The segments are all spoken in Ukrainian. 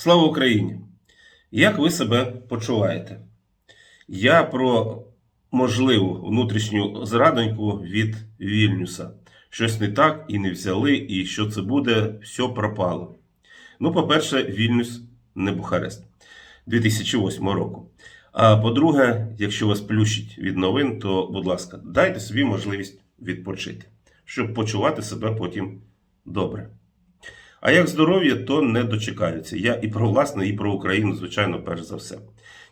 Слава Україні! Як ви себе почуваєте? Я про можливу внутрішню зрадоньку від Вільнюса. Щось не так і не взяли, і що це буде, все пропало. Ну, по-перше, Вільнюс не Бухарест 2008 року. А по-друге, якщо вас плющить від новин, то, будь ласка, дайте собі можливість відпочити, щоб почувати себе потім добре. А як здоров'я, то не дочекаються. Я і про власне, і про Україну, звичайно, перш за все.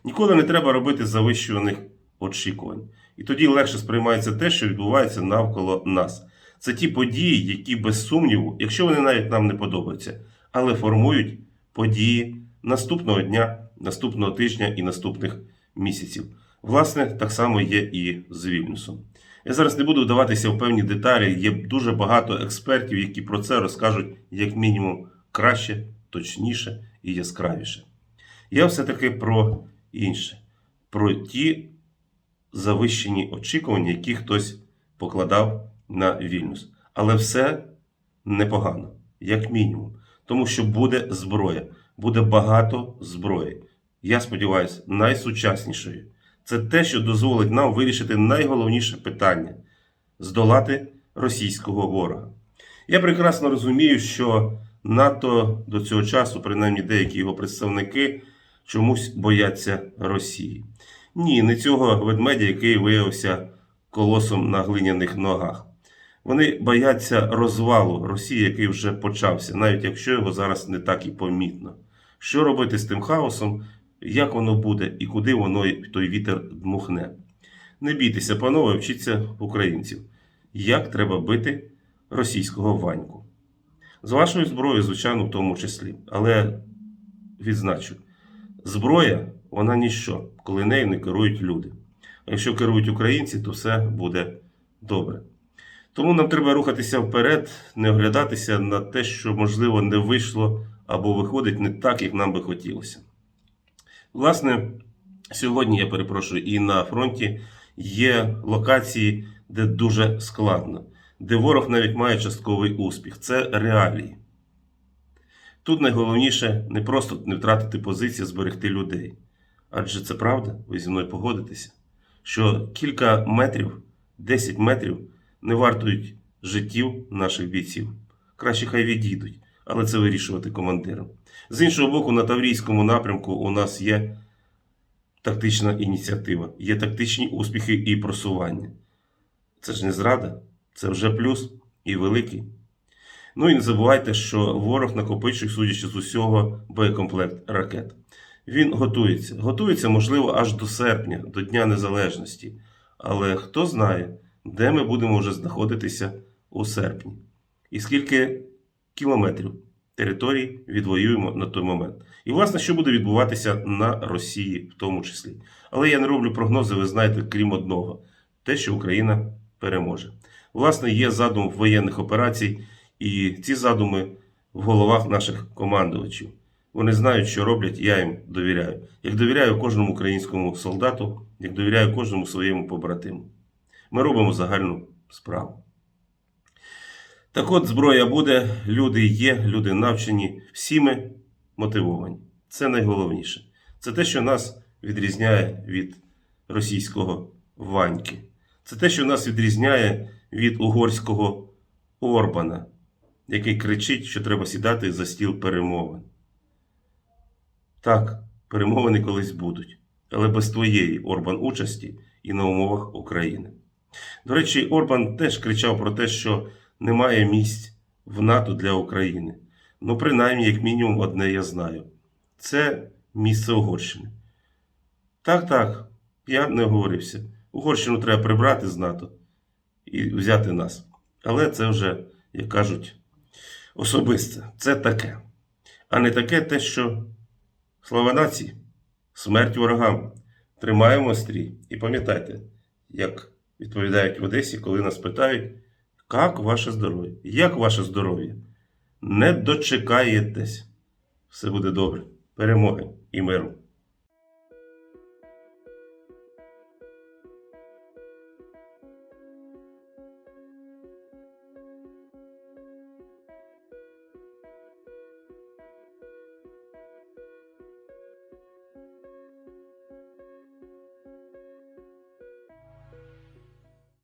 Ніколи не треба робити завищуваних очікувань. І тоді легше сприймається те, що відбувається навколо нас. Це ті події, які без сумніву, якщо вони навіть нам не подобаються, але формують події наступного дня, наступного тижня і наступних місяців. Власне, так само є і з Вільнюсом. Я зараз не буду вдаватися в певні деталі. Є дуже багато експертів, які про це розкажуть як мінімум краще, точніше і яскравіше. Я все-таки про інше, про ті завищені очікування, які хтось покладав на Вільнюс. Але все непогано, як мінімум. Тому що буде зброя, буде багато зброї. Я сподіваюся, найсучаснішої. Це те, що дозволить нам вирішити найголовніше питання здолати російського ворога. Я прекрасно розумію, що НАТО до цього часу, принаймні деякі його представники, чомусь бояться Росії. Ні, не цього ведмедя, який виявився колосом на глиняних ногах. Вони бояться розвалу Росії, який вже почався, навіть якщо його зараз не так і помітно. Що робити з тим хаосом, як воно буде і куди воно той вітер дмухне? Не бійтеся, панове, вчіться українців, як треба бити російського ваньку. З вашою зброєю, звичайно, в тому числі. Але відзначу, зброя вона ніщо, коли нею не керують люди. А якщо керують українці, то все буде добре. Тому нам треба рухатися вперед, не оглядатися на те, що, можливо, не вийшло або виходить не так, як нам би хотілося. Власне, сьогодні я перепрошую, і на фронті є локації, де дуже складно, де ворог навіть має частковий успіх. Це реалії. Тут найголовніше не просто не втратити позиції, зберегти людей. Адже це правда, ви зі мною погодитеся, що кілька метрів, 10 метрів не вартують життів наших бійців. Краще хай відійдуть, але це вирішувати командирам. З іншого боку, на Таврійському напрямку у нас є тактична ініціатива, є тактичні успіхи і просування. Це ж не зрада, це вже плюс і великий. Ну і не забувайте, що ворог накопичує, судячи з усього, боєкомплект ракет. Він готується. Готується, можливо, аж до серпня, до Дня Незалежності. Але хто знає, де ми будемо вже знаходитися у серпні, і скільки кілометрів територій відвоюємо на той момент. І, власне, що буде відбуватися на Росії в тому числі. Але я не роблю прогнози, ви знаєте, крім одного: те, що Україна переможе. Власне, є задум воєнних операцій, і ці задуми в головах наших командувачів. Вони знають, що роблять, я їм довіряю. Як довіряю кожному українському солдату, як довіряю кожному своєму побратиму. Ми робимо загальну справу. Так от, зброя буде, люди є, люди навчені, всі ми мотивовані. Це найголовніше. Це те, що нас відрізняє від російського ваньки. Це те, що нас відрізняє від угорського Орбана, який кричить, що треба сідати за стіл перемовин. Так, перемовини колись будуть, але без твоєї Орбан участі і на умовах України. До речі, Орбан теж кричав про те, що немає місць в НАТО для України. Ну, принаймні, як мінімум, одне я знаю: це місце Угорщини. Так, так, я не оговорився. Угорщину треба прибрати з НАТО і взяти нас. Але це вже, як кажуть, особисте. Це таке. А не таке те, що слава нації, смерть ворогам. Тримаємо стрій. І пам'ятайте, як відповідають в Одесі, коли нас питають, як ваше здоров'я? Як ваше здоров'я? Не дочекаєтесь. Все буде добре. Перемоги і миру.